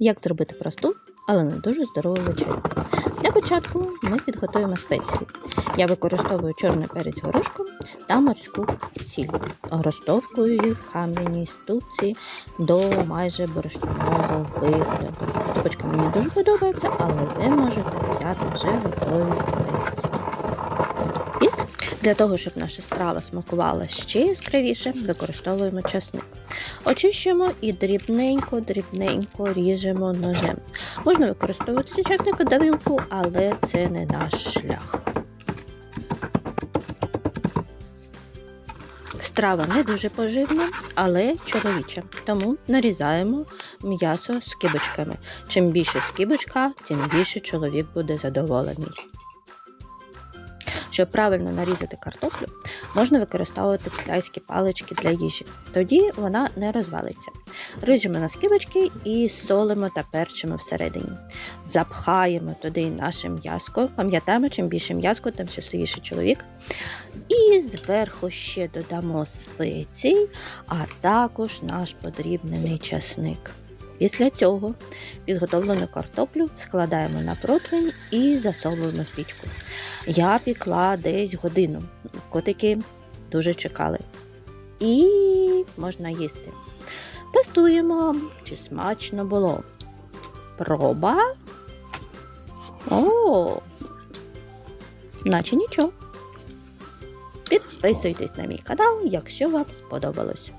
Як зробити просту, але не дуже здорову вечерю. Для початку ми підготуємо спеції. Я використовую чорний перець горошком та морську сіль. Розтовкую її в кам'яній ступці до майже борошнового вигляду. Ступочка мені дуже подобається, але ви можете взяти вже готові спеції. Для того, щоб наша страва смакувала ще яскравіше, використовуємо часник. Очищуємо і дрібненько-дрібненько ріжемо ножем. Можна використовувати сучаснику давілку, але це не наш шлях. Страва не дуже поживна, але чоловіча, тому нарізаємо м'ясо з. Чим більше скибочка, тим більше чоловік буде задоволений. Щоб правильно нарізати картоплю, можна використовувати китайські палички для їжі. Тоді вона не розвалиться. Ріжемо на скибочки і солимо та перчимо всередині. Запхаємо туди наше м'яско. Пам'ятаємо, чим більше м'яско, тим щасливіший чоловік. І зверху ще додамо спеції, а також наш подрібнений часник. Після цього підготовлену картоплю складаємо на противень і засовуємо в пічку. Я пікла десь годину. Котики дуже чекали. І можна їсти. Тестуємо, чи смачно було. Проба. О, наче нічого. Підписуйтесь на мій канал, якщо вам сподобалось.